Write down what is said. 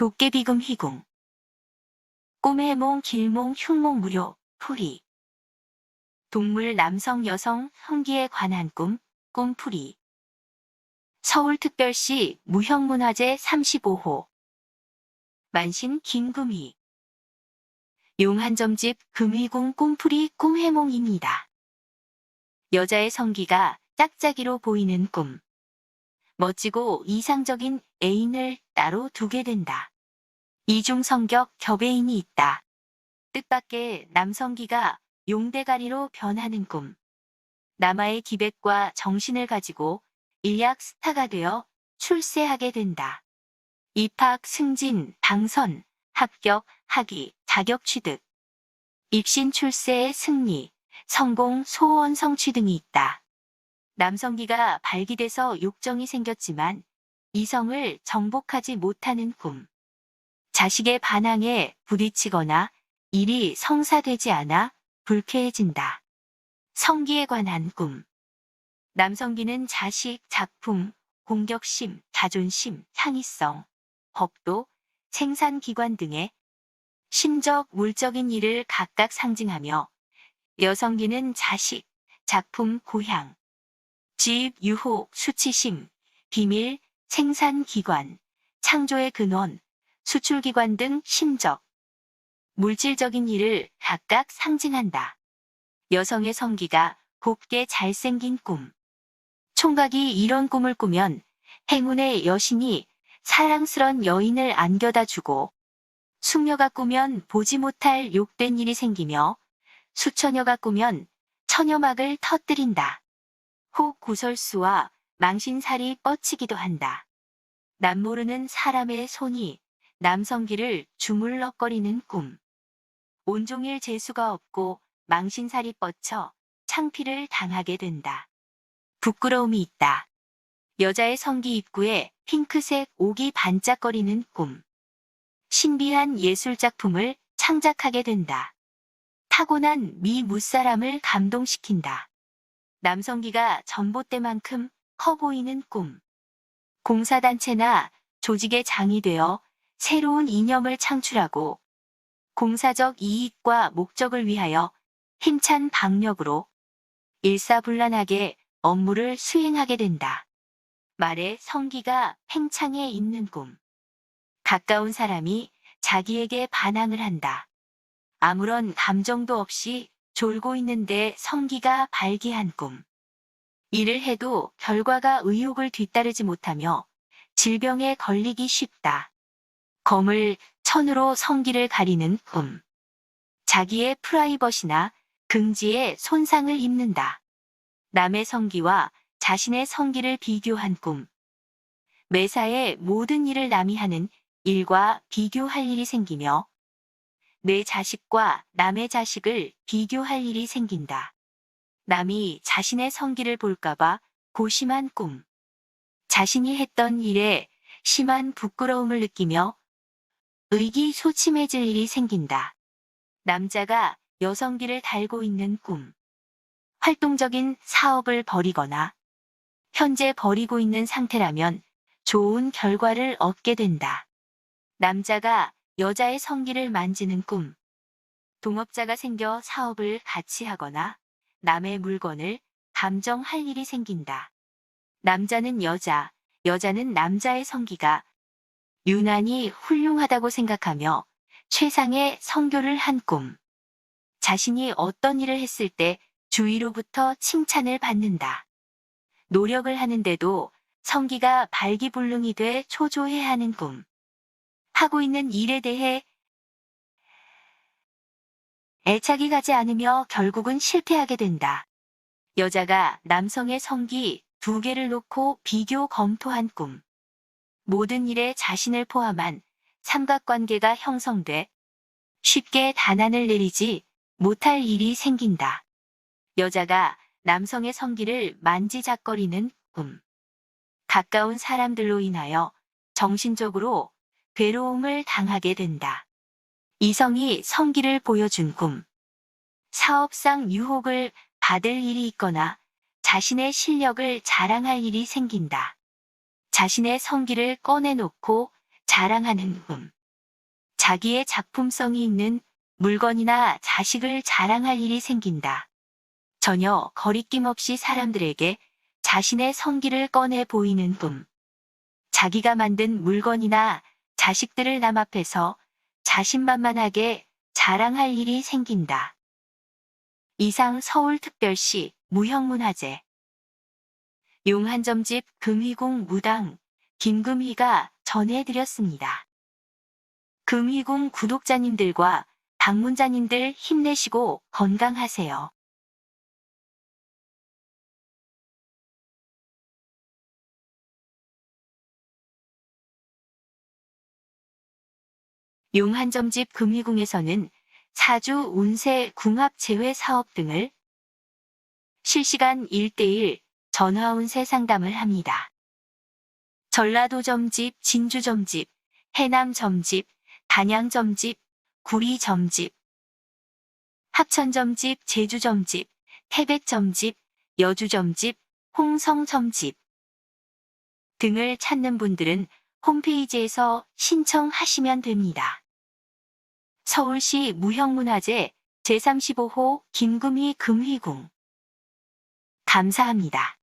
도깨비금 희궁 꿈해몽 길몽 흉몽 무료 풀이 동물 남성 여성 성기에 관한 꿈 꿈풀이 서울특별시 무형문화재 35호 만신 김금희 용한점집 금희궁 꿈풀이 꿈해몽입니다. 여자의 성기가 짝짝이로 보이는 꿈. 멋지고 이상적인 애인을 따로 두게 된다. 이중 성격 겹애인이 있다. 뜻밖의 남성기가 용대가리로 변하는 꿈. 남아의 기백과 정신을 가지고 일약 스타가 되어 출세하게 된다. 입학, 승진, 당선, 합격, 학위, 자격 취득, 입신 출세의 승리, 성공, 소원 성취 등이 있다. 남성기가 발기돼서 욕정이 생겼지만 이성을 정복하지 못하는 꿈. 자식의 반항에 부딪히거나 일이 성사되지 않아 불쾌해진다. 성기에 관한 꿈. 남성기는 자식, 작품, 공격심, 자존심, 창의성, 법도, 생산기관 등의 심적, 물적인 일을 각각 상징하며 여성기는 자식, 작품, 고향, 집, 유혹, 수치심, 비밀, 생산기관, 창조의 근원, 수출기관 등 심적, 물질적인 일을 각각 상징한다. 여성의 성기가 곱게 잘생긴 꿈. 총각이 이런 꿈을 꾸면 행운의 여신이 사랑스런 여인을 안겨다 주고 숙녀가 꾸면 보지 못할 욕된 일이 생기며 수처녀가 꾸면 처녀막을 터뜨린다. 혹 구설수와 망신살이 뻗치기도 한다. 남 모르는 사람의 손이 남성기를 주물럭거리는 꿈. 온종일 재수가 없고 망신살이 뻗쳐 창피를 당하게 된다. 부끄러움이 있다. 여자의 성기 입구에 핑크색 옥이 반짝거리는 꿈. 신비한 예술작품을 창작하게 된다. 타고난 미 무사람을 감동시킨다. 남성기가 전봇대만큼 커 보이는 꿈. 공사단체나 조직의 장이 되어 새로운 이념을 창출하고 공사적 이익과 목적을 위하여 힘찬 박력으로 일사불란하게 업무를 수행하게 된다. 말에 성기가 팽창해 있는 꿈. 가까운 사람이 자기에게 반항을 한다. 아무런 감정도 없이 졸고 있는데 성기가 발기한 꿈. 일을 해도 결과가 의욕을 뒤따르지 못하며 질병에 걸리기 쉽다. 검을 천으로 성기를 가리는 꿈. 자기의 프라이버시나 긍지에 손상을 입는다. 남의 성기와 자신의 성기를 비교한 꿈. 매사에 모든 일을 남이 하는 일과 비교할 일이 생기며 내 자식과 남의 자식을 비교할 일이 생긴다. 남이 자신의 성기를 볼까봐 고심한 꿈. 자신이 했던 일에 심한 부끄러움을 느끼며 의기소침해질 일이 생긴다. 남자가 여성기를 달고 있는 꿈. 활동적인 사업을 벌이거나 현재 벌이고 있는 상태라면 좋은 결과를 얻게 된다. 남자가 여자의 성기를 만지는 꿈. 동업자가 생겨 사업을 같이 하거나 남의 물건을 감정할 일이 생긴다. 남자는 여자, 여자는 남자의 성기가 유난히 훌륭하다고 생각하며 최상의 성교를 한 꿈. 자신이 어떤 일을 했을 때 주위로부터 칭찬을 받는다. 노력을 하는데도 성기가 발기불능이 돼 초조해하는 꿈. 하고 있는 일에 대해 애착이 가지 않으며 결국은 실패하게 된다. 여자가 남성의 성기 두 개를 놓고 비교 검토한 꿈. 모든 일에 자신을 포함한 삼각관계가 형성돼 쉽게 단안을 내리지 못할 일이 생긴다. 여자가 남성의 성기를 만지작거리는 꿈. 가까운 사람들로 인하여 정신적으로 괴로움을 당하게 된다. 이성이 성기를 보여준 꿈. 사업상 유혹을 받을 일이 있거나 자신의 실력을 자랑할 일이 생긴다. 자신의 성기를 꺼내놓고 자랑하는 꿈. 자기의 작품성이 있는 물건이나 자식을 자랑할 일이 생긴다. 전혀 거리낌 없이 사람들에게 자신의 성기를 꺼내 보이는 꿈. 자기가 만든 물건이나 자식들을 남 앞에서 자신만만하게 자랑할 일이 생긴다. 이상 서울특별시 무형문화재 용한점집 금희궁 무당 김금희가 전해드렸습니다. 금희궁 구독자님들과 방문자님들 힘내시고 건강하세요. 용한점집 금희궁에서는 사주 운세 궁합 제외 사업 등을 실시간 1대1 전화 운세 상담을 합니다. 전라도 점집, 진주 점집, 해남 점집, 단양 점집, 구리 점집, 합천 점집, 제주 점집, 태백 점집, 여주 점집, 홍성 점집 등을 찾는 분들은 홈페이지에서 신청하시면 됩니다. 서울시 무형문화재 제35호 김금희 금희궁 감사합니다.